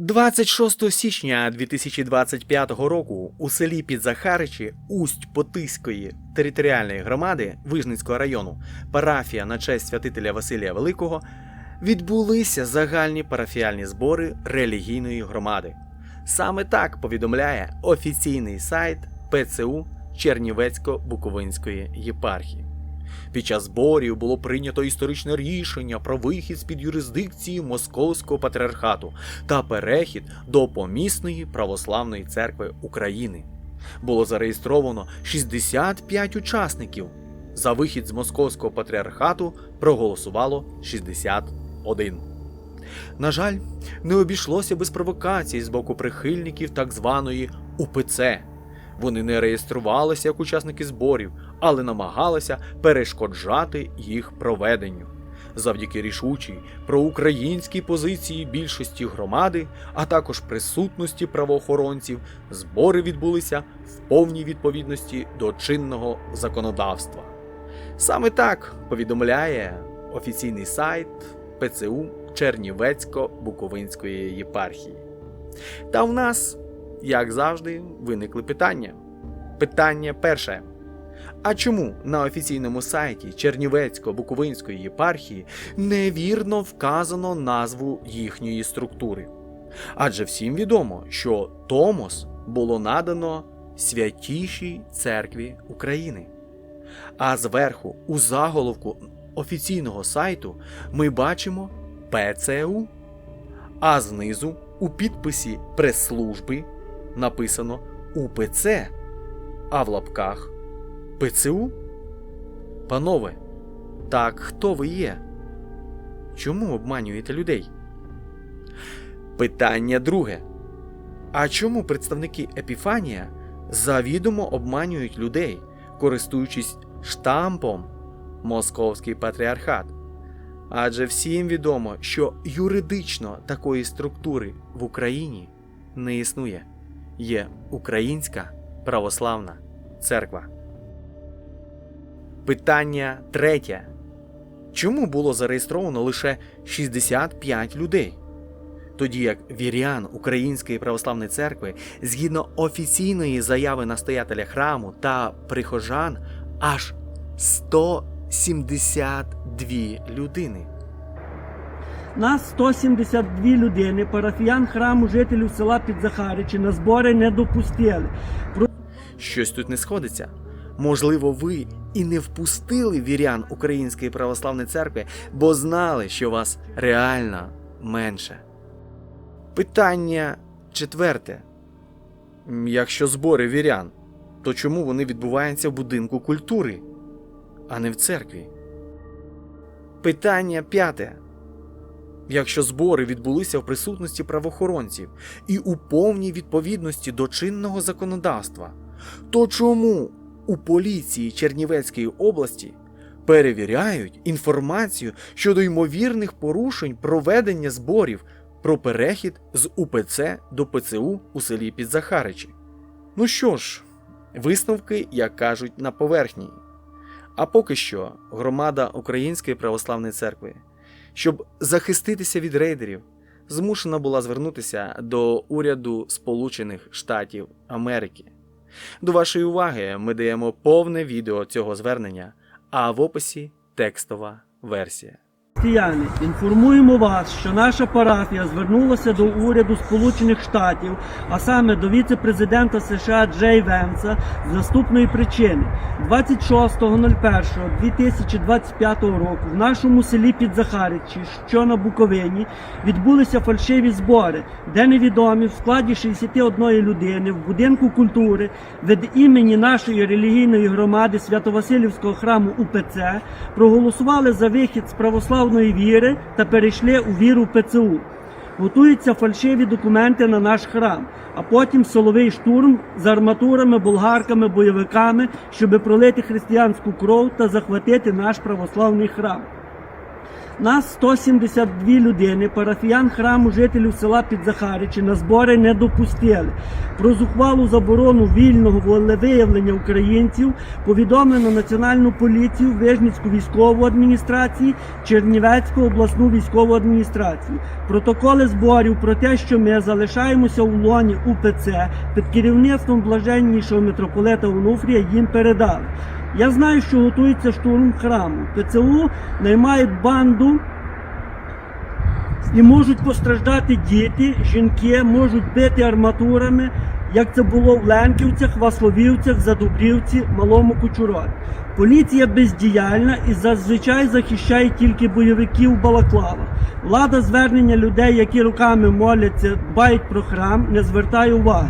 26 січня 2025 року у селі Підзахаричі Усть Потиської територіальної громади Вижницького району парафія на честь святителя Василія Великого відбулися загальні парафіальні збори релігійної громади. Саме так повідомляє офіційний сайт ПЦУ Чернівецько-Буковинської єпархії. Під час зборів було прийнято історичне рішення про вихід з-під юрисдикції Московського патріархату та перехід до помісної православної церкви України. Було зареєстровано 65 учасників. За вихід з Московського патріархату проголосувало 61. На жаль, не обійшлося без провокацій з боку прихильників так званої УПЦ. Вони не реєструвалися як учасники зборів, але намагалися перешкоджати їх проведенню. Завдяки рішучій проукраїнській позиції більшості громади, а також присутності правоохоронців, збори відбулися в повній відповідності до чинного законодавства. Саме так повідомляє офіційний сайт ПЦУ Чернівецько-Буковинської єпархії. Та в нас, як завжди, виникли питання. Питання перше. А чому на офіційному сайті Чернівецько-Буковинської єпархії невірно вказано назву їхньої структури? Адже всім відомо, що Томос було надано Святішій Церкві України. А зверху, у заголовку офіційного сайту, ми бачимо ПЦУ. А знизу, у підписі прес-служби, написано УПЦ, а в лапках ПЦУ? Панове, так хто ви є? Чому обманюєте людей? Питання друге. А чому представники Епіфанія завідомо обманюють людей, користуючись штампом Московський патріархат? Адже всім відомо, що юридично такої структури в Україні не існує. Є Українська православна церква. Питання третє. Чому було зареєстровано лише 65 людей? Тоді як вірян Української православної церкви, згідно офіційної заяви настоятеля храму та прихожан, аж 172 людини. Нас 172 людини, парафіян храму жителів села Підзахаричі на збори не допустили. Щось тут не сходиться. Можливо, ви і не впустили вірян Української православної церкви, бо знали, що вас реально менше. Питання четверте. Якщо збори вірян, то чому вони відбуваються в будинку культури, а не в церкві? Питання п'яте. Якщо збори відбулися в присутності правоохоронців і у повній відповідності до чинного законодавства, то чому у поліції Чернівецької області перевіряють інформацію щодо ймовірних порушень проведення зборів про перехід з УПЦ до ПЦУ у селі Підзахаричі? Ну що ж, висновки, як кажуть, на поверхні. А поки що громада Української православної церкви, щоб захиститися від рейдерів, змушена була звернутися до уряду Сполучених Штатів Америки. До вашої уваги ми даємо повне відео цього звернення, а в описі текстова версія. Християни, інформуємо вас, що наша парафія звернулася до уряду Сполучених Штатів, а саме до віце-президента США Джей Венса з наступної причини. 26.01.2025 року в нашому селі Підзахаричі, що на Буковині, відбулися фальшиві збори, де невідомі в складі 61 людини в будинку культури від імені нашої релігійної громади Свято-Василівського храму УПЦ проголосували за вихід з православної віри та перейшли у віру ПЦУ. Готуються фальшиві документи на наш храм, а потім соловий штурм з арматурами, болгарками, бойовиками, щоб пролити християнську кров та захватити наш православний храм. Нас 172 людини, парафіян храму жителів села Підзахаричі на збори не допустили. Про зухвалу заборону вільного волевиявлення українців повідомлено Національну поліцію, Вижницьку військову адміністрацію, Чернівецьку обласну військову адміністрацію. Протоколи зборів про те, що ми залишаємося у лоні УПЦ під керівництвом блаженнішого митрополита Онуфрія їм передали. Я знаю, що готується штурм храму. ПЦУ наймають банду і можуть постраждати діти, жінки, можуть бити арматурами, як це було в Ленківцях, Васловівцях, Задубрівці, Малому Кучурові. Поліція бездіяльна і зазвичай захищає тільки бойовиків в балаклавах. Влада звернення людей, які руками моляться, дбають про храм, не звертає уваги.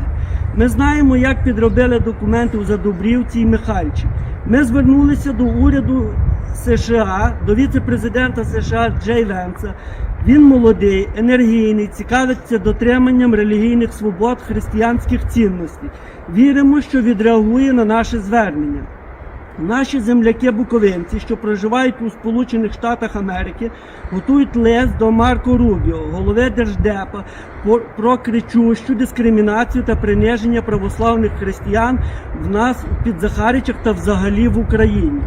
Ми знаємо, як підробили документи у Задубрівці і Михальчі. Ми звернулися до уряду США, до віце-президента США Джей Венса. Він молодий, енергійний, цікавиться дотриманням релігійних свобод, християнських цінностей. Віримо, що відреагує на наше звернення. Наші земляки-буковинці, що проживають у Сполучених Штатах Америки, готують лист до Марко Рубіо, голови Держдепа, про кричущу дискримінацію та приниження православних християн в нас під Захаричах та взагалі в Україні.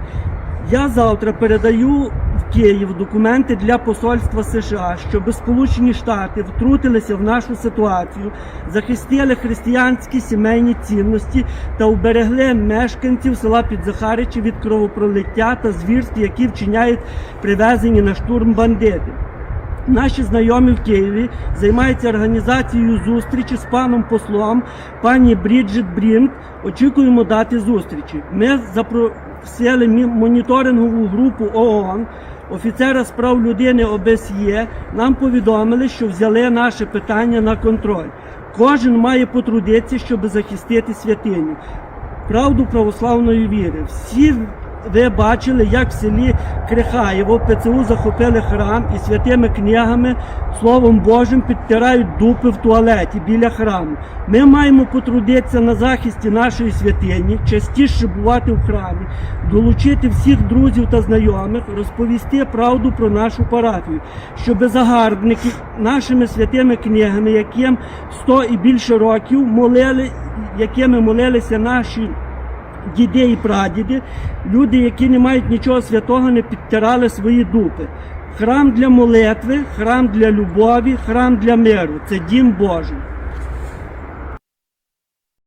Я завтра передаю Київ документи для посольства США, щоб Сполучені Штати втрутилися в нашу ситуацію, захистили християнські сімейні цінності та уберегли мешканців села Підзахаричі від кровопролиття та звірств, які вчиняють привезені на штурм бандити. Наші знайомі в Києві займаються організацією зустрічі з паном послом, пані Бріджит Брінк. Очікуємо дати зустрічі. Ми запросили моніторингову групу ООН, офіцера з прав людини ОБСЄ. Нам повідомили, що взяли наше питання на контроль. Кожен має потрудитися, щоб захистити святиню правду православної віри. Всі ви бачили, як в селі Крихаєво ПЦУ захопили храм і святими книгами, Словом Божим, підтирають дупи в туалеті біля храму. Ми маємо потрудитися на захисті нашої святині, частіше бувати в храмі, долучити всіх друзів та знайомих, розповісти правду про нашу парафію, щоб загарбники нашими святими книгами, яким 100 і більше років молили, якими молилися наші діди і прадіди, люди, які не мають нічого святого, не підтирали свої дупи. Храм для молитви, храм для любові, храм для миру це дім Божий.